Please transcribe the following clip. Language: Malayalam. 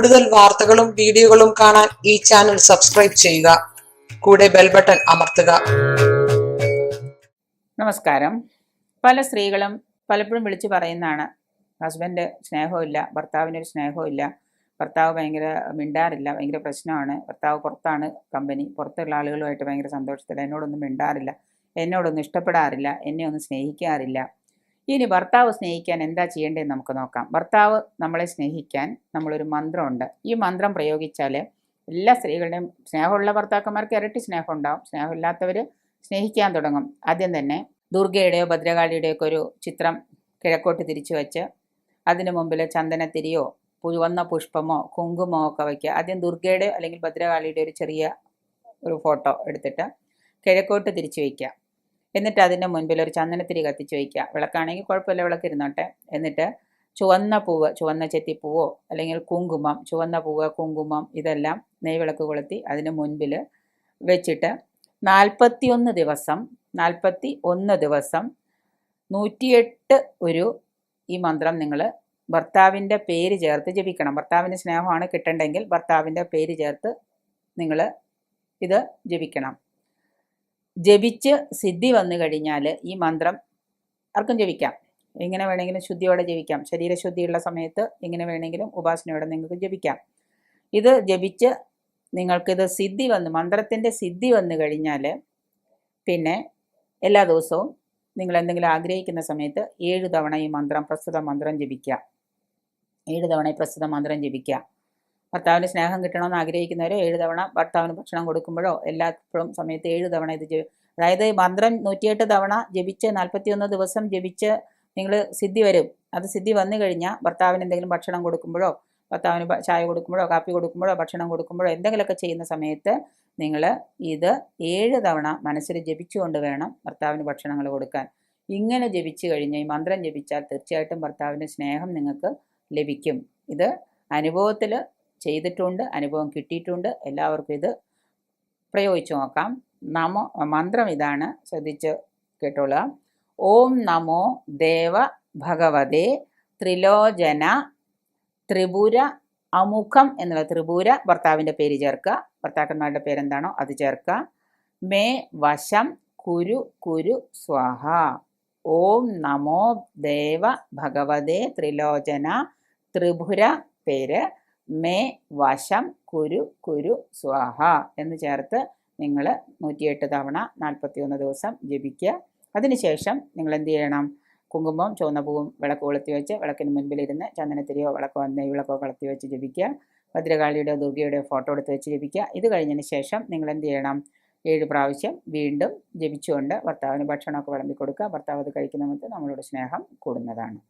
കൂടുതൽ വാർത്തകളും വീഡിയോകളും കാണാൻ ഈ ചാനൽ സബ്സ്ക്രൈബ് ചെയ്യുക. കൂടെ ബെൽ ബട്ടൺ അമർത്തുക. നമസ്കാരം. പല സ്ത്രീകളും പലപ്പോഴും വിളിച്ചു പറയുന്നതാണ് ഹസ്ബൻഡ് സ്നേഹമില്ല ഭർത്താവിനൊരു സ്നേഹമില്ല ഭർത്താവ് ഭയങ്കര മിണ്ടാറില്ല ഭയങ്കര പ്രശ്നമാണ് ഭർത്താവ് പുറത്താണ് കമ്പനി പുറത്തുള്ള ആളുകളുമായിട്ട് ഭയങ്കര സന്തോഷത്തില്ല എന്നോടൊന്നും മിണ്ടാറില്ല എന്നോടൊന്നും ഇഷ്ടപ്പെടാറില്ല എന്നെ ഒന്നും സ്നേഹിക്കാറില്ല ഇനി ഭർത്താവ് സ്നേഹിക്കാൻ എന്താ ചെയ്യേണ്ടതെന്ന് നമുക്ക് നോക്കാം. ഭർത്താവ് നമ്മളെ സ്നേഹിക്കാൻ നമ്മളൊരു മന്ത്രമുണ്ട്. ഈ മന്ത്രം പ്രയോഗിച്ചാൽ എല്ലാ സ്ത്രീകളുടെയും സ്നേഹമുള്ള ഭർത്താക്കന്മാർക്ക് ഇരട്ടി സ്നേഹം ഉണ്ടാവും സ്നേഹമില്ലാത്തവർ സ്നേഹിക്കാൻ തുടങ്ങും. ആദ്യം തന്നെ ദുർഗയുടെയോ ഭദ്രകാളിയുടെയോ ഒക്കെ ഒരു ചിത്രം കിഴക്കോട്ട് തിരിച്ചു വെച്ച് അതിനു മുമ്പിൽ ചന്ദനത്തിരിയോ ചുവന്ന പുഷ്പമോ കുങ്കുമോ ഒക്കെ വയ്ക്കുക ആദ്യം ദുർഗയുടെ അല്ലെങ്കിൽ ഭദ്രകാളിയുടെ ഒരു ചെറിയ ഒരു ഫോട്ടോ എടുത്തിട്ട് കിഴക്കോട്ട് തിരിച്ചു വയ്ക്കുക എന്നിട്ട് അതിന്റെ മുൻപിൽ ഒരു ചന്ദനത്തിരി കത്തിച്ച് വയ്ക്കുക വിളക്കാണെങ്കിൽ കുഴപ്പമില്ല വിളക്ക് ഇരുന്നോട്ടെ എന്നിട്ട് ചുവന്ന പൂവ് ചുവന്ന ചെത്തിപ്പൂവോ അല്ലെങ്കിൽ കുങ്കുമം ചുവന്ന പൂവ് കുങ്കുമം ഇതെല്ലാം നെയ്വിളക്ക് കൊളുത്തി അതിന് മുൻപിൽ വെച്ചിട്ട് നാൽപ്പത്തിയൊന്ന് ദിവസം നാൽപ്പത്തി ഒന്ന് ദിവസം നൂറ്റിയെട്ട് ഒരു ഈ മന്ത്രം നിങ്ങൾ ഭർത്താവിന്റെ പേര് ചേർത്ത് ജപിക്കണം. ഭർത്താവിന്റെ സ്നേഹമാണ് കിട്ടേണ്ടെങ്കിൽ ഭർത്താവിന്റെ പേര് ചേർത്ത് നിങ്ങൾ ഇത് ജപിക്കണം. ജപിച്ച് സിദ്ധി വന്നു കഴിഞ്ഞാൽ ഈ മന്ത്രം ആർക്കും ജപിക്കാം. എങ്ങനെ വേണമെങ്കിലും ശുദ്ധിയോടെ ജപിക്കാം. ശരീരശുദ്ധിയുള്ള സമയത്ത് എങ്ങനെ വേണമെങ്കിലും ഉപാസനയോടെ നിങ്ങൾക്ക് ജപിക്കാം. ഇത് ജപിച്ച് നിങ്ങൾക്കിത് സിദ്ധി വന്ന് മന്ത്രത്തിന്റെ സിദ്ധി വന്നു കഴിഞ്ഞാൽ പിന്നെ എല്ലാ ദിവസവും നിങ്ങൾ എന്തെങ്കിലും ആഗ്രഹിക്കുന്ന സമയത്ത് ഏഴ് തവണ ഈ മന്ത്രം പ്രസ്തുത മന്ത്രം ജപിക്കുക. ഏഴ് തവണ ഈ പ്രസ്തുത മന്ത്രം ജപിക്കുക. ഭർത്താവിന് സ്നേഹം കിട്ടണമെന്ന് ആഗ്രഹിക്കുന്നവരോ ഏഴ് തവണ ഭർത്താവിന് ഭക്ഷണം കൊടുക്കുമ്പോഴോ എല്ലായ്പ്പോഴും സമയത്ത് ഏഴ് തവണ ഇത് അതായത് മന്ത്രം നൂറ്റിയെട്ട് തവണ ജപിച്ച് നാൽപ്പത്തിയൊന്ന് ദിവസം ജപിച്ച് നിങ്ങൾ സിദ്ധി വരും. അത് സിദ്ധി വന്നു കഴിഞ്ഞാൽ ഭർത്താവിന് എന്തെങ്കിലും ഭക്ഷണം കൊടുക്കുമ്പോഴോ ഭർത്താവിന് ചായ കൊടുക്കുമ്പോഴോ കാപ്പി കൊടുക്കുമ്പോഴോ ഭക്ഷണം കൊടുക്കുമ്പോഴോ എന്തെങ്കിലുമൊക്കെ ചെയ്യുന്ന സമയത്ത് നിങ്ങൾ ഇത് ഏഴ് തവണ മനസ്സിൽ ജപിച്ചുകൊണ്ട് വേണം ഭർത്താവിന് ഭക്ഷണങ്ങൾ കൊടുക്കാൻ. ഇങ്ങനെ ജപിച്ചു കഴിഞ്ഞ് ഈ മന്ത്രം ജപിച്ചാൽ തീർച്ചയായിട്ടും ഭർത്താവിന്റെ സ്നേഹം നിങ്ങൾക്ക് ലഭിക്കും. ഇത് അനുഭവത്തിൽ ചെയ്തിട്ടുണ്ട് അനുഭവം കിട്ടിയിട്ടുണ്ട്. എല്ലാവർക്കും ഇത് പ്രയോഗിച്ചു നോക്കാം. നമോ മന്ത്രം ഇതാണ് ശ്രദ്ധിച്ച് കേട്ടോളുക. ഓം നമോ ദേവ ഭഗവതേ ത്രിലോചന ത്രിപുര അമുഖം എന്നുള്ള ത്രിപുര ഭർത്താവിന്റെ പേര് ചേർക്കുക. ഭർത്താക്കന്മാരുടെ പേരെന്താണോ അത് ചേർക്കുക. മേ വശം കുരു കുരു സ്വാഹ. ഓം നമോ ദേവ ഭഗവതേ ത്രിലോചന ത്രിപുര പേര്. മേ വശം കുരു കുരു സ്വാഹ എന്ന് ചേർത്ത് നിങ്ങൾ നൂറ്റിയെട്ട് തവണ നാൽപ്പത്തിയൊന്ന് ദിവസം ജപിക്കുക. അതിനുശേഷം നിങ്ങൾ എന്ത് ചെയ്യണം? കുങ്കുമം ചുവന്ന പൂവും വിളക്ക് കൊളുത്തി വെച്ച് വിളക്കിന് മുൻപിലിരുന്ന് ചന്ദനത്തിരിയോ വിളക്കോ നെയ് വിളക്കോ കൊളുത്തി വെച്ച് ജപിക്കുക. ഭദ്രകാളിയുടെ ദുർഗയുടെയോ ഫോട്ടോ എടുത്ത് വെച്ച് ജപിക്കുക. ഇത് കഴിഞ്ഞതിന് ശേഷം നിങ്ങൾ എന്ത് ചെയ്യണം? ഏഴ് പ്രാവശ്യം വീണ്ടും ജപിച്ചുകൊണ്ട് ഭർത്താവിന് ഭക്ഷണമൊക്കെ വിളമ്പി കൊടുക്കുക ഭർത്താവ് അത് കഴിക്കുന്ന നമ്മളോട് സ്നേഹം കൂടുന്നതാണ്.